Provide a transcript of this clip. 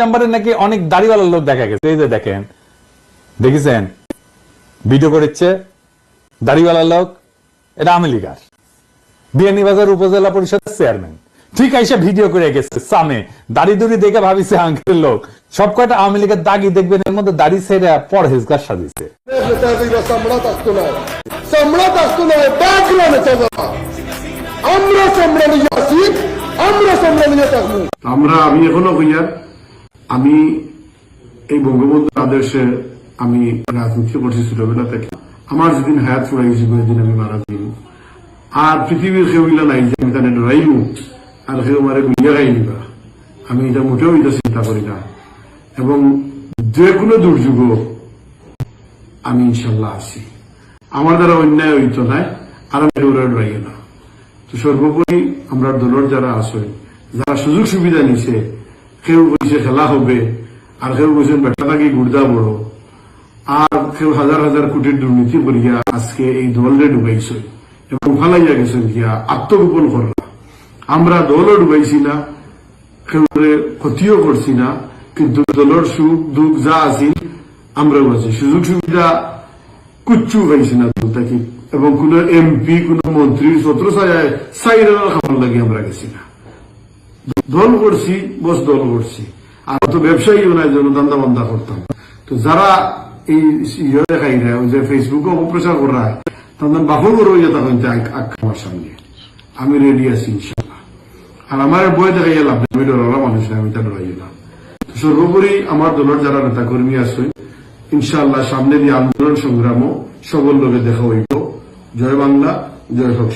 নাম্বারে নাকি অনেক দাড়িওয়ালার লোক দেখা গেছে। এই যে দেখেন দেখেছেন? ভিডিও করেছে দাড়িওয়ালা লোক এটা আমেরিকার বিয়ানীবাজার উপজেলা পরিষদের চেয়ারম্যান ঠিক আইসা ভিডিও করে গেছে সামনে দাড়ি দুড়ি দেখে ভাবিছে আঙ্কেল লোক। সব কয়টা আওয়ামী লীগের দাগি দেখবেন এর মধ্যে দাড়ি ছেড়ে পরহেজগার সাজিছে আমরা আমরা আমি এখনও কইয়ার আমি এই বঙ্গবন্ধুর আদর্শে আমি রাজনীতি করছি ছোটবেলা থেকে। আমার যেদিন হায়াত ফুরাই গেছি, সেদিন আমি মারা যাই আর পৃথিবীর কেউ ইলা নাই যে আমি তাদের ডরাইমু আর কেউ মারে গুলিয়া খাই নিবা। আমি এটা মোটেও এটা চিন্তা করি না। এবং যে কোনো দুর্যোগ আমি ইনশাল্লাহ আছি। আমার দ্বারা অন্যায় হইত নাই আর আমি ওরা ডরাই না। তো সর্বোপরি আমরা দলের যারা আছে যারা সুযোগ সুবিধা নিছে কেউ কইছে খেলা হবে, আর কেউ কইছেন বেটা থাকি গুর্দা বড়। আর কেউ হাজার হাজার কোটির দুর্নীতি করিয়া আজকে এই দলরে ডুবাইছে। এবং ফালাইয়া গেছেন গিয়া আত্মগোপন করলা। আমরা দলও ডুবাইছি না কেউ ক্ষতিও করছি না, কিন্তু দলের সুখ দুঃখ যা আছি আমরাও আছি। সুযোগ সুবিধা কুচ্ছু পাইছি না দল থেকে। এবং কোন এমপি, কোন মন্ত্রী ছত্র ছায় সাইডের খাবার লাগে আমরা গেছি না। দল করছি, বস দল করছি। আর তো ব্যবসায়ীও নাই, যেন দান্দা বান্দা করতাম। তো যারা এই ইয়ে দেখাই ওই যে ফেসবুকে অপপ্রচার করা তাদের বাপর বড় হয়ে তখন আমার সামনে। আমি রেডি আছি, ইনশাল্লাহ। আর আমার বই দেখাইয়া লাভ আমি ডরালা মানুষ না, আমি তা ডরাই না তো সর্বোপরি আমার দলের যারা নেতা কর্মী আছে ইনশাআল্লাহ সামনে দিয়ে আন্দোলন সংগ্রামও সকল লোকে দেখা হইব। জয় বাংলা, জয় সব